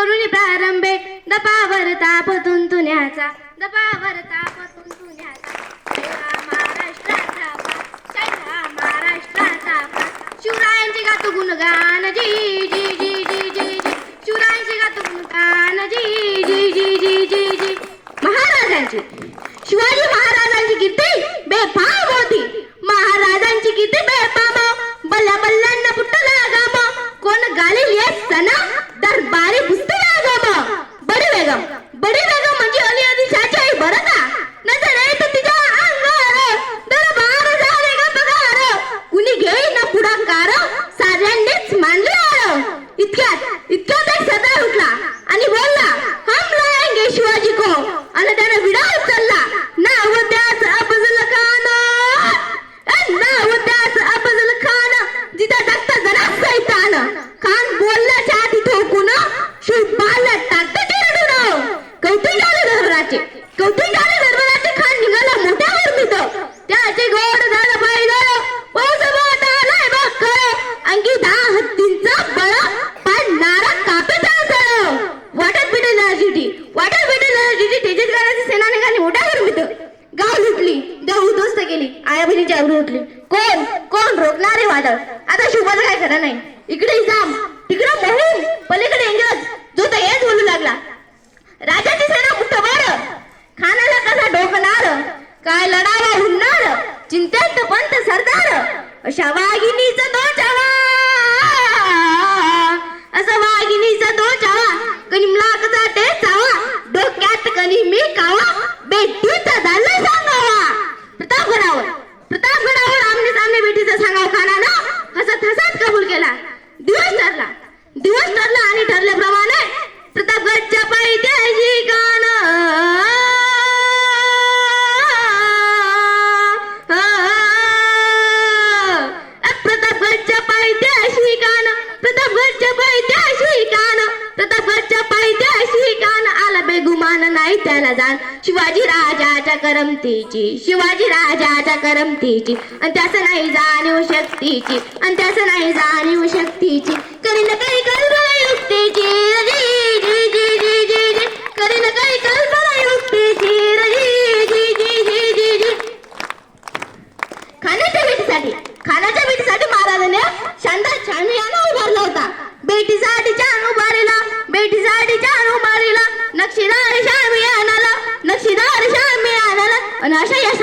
करून प्रारंभे. दपावर ताप तुंतुण्याचा दपावर ताप तुंतुण्याचा जय महाराष्ट्राचा महाराष्ट्राचा गातो गुणगान. जी जी जी जी जी जी शिवरायांची गातो गुणगान. जी जी जी जी जी जी. महाराजांची. शिवाजी महाराजांची किती बेफाम होती. महाराजांची किती बेफाम. बल्ला बल्लांना पुट्ट गाम. कोण गाली येत सना कौतुक झाले धर्माचे कौतुक झाले धर्माचे खान निघाला मोठ्यावर तिथं. त्याचे गोड झालं पाहिजे पाऊस आलाय बघ खरं अंगी दहा हत्तींचा बळ. पाडणारा कापेचा सळ वाटत भेटेल शिटी वाटत भेटेल शिटी तेजस गाण्याची सेना निघाली मोठ्यावर गाव लुटली. देव उद्ध्वस्त केली. आया बहिणीची अब्रू उठली. कोण? कोण? रोखणारे वादळ. आता शुभाचं काय खरं नाही. इकडे जाम काय लढावा चिंतेत पंत सरदार. अशा वाघिणीचा तो चावा. असा वाघिणीचा तो चावा. कनिमला कसा ते चावा. डोक्यात कनी मी कावा बेटीचा झाला सांगावा. प्रतापगडावर. प्रतापगडावर आमने सामने बेटीचा सांगाव खानानं. हसत हसत कबूल केला. मान नाही त्याला जाण शिवाजी राजाच्या करमतीची शिवाजी राजाच्या करमतीची. आणि त्याचं नाही जाणीव शक्तीची आणि त्याचं नाही जाणीव शक्तीची. करीन करी शामियानाला आणि अशा या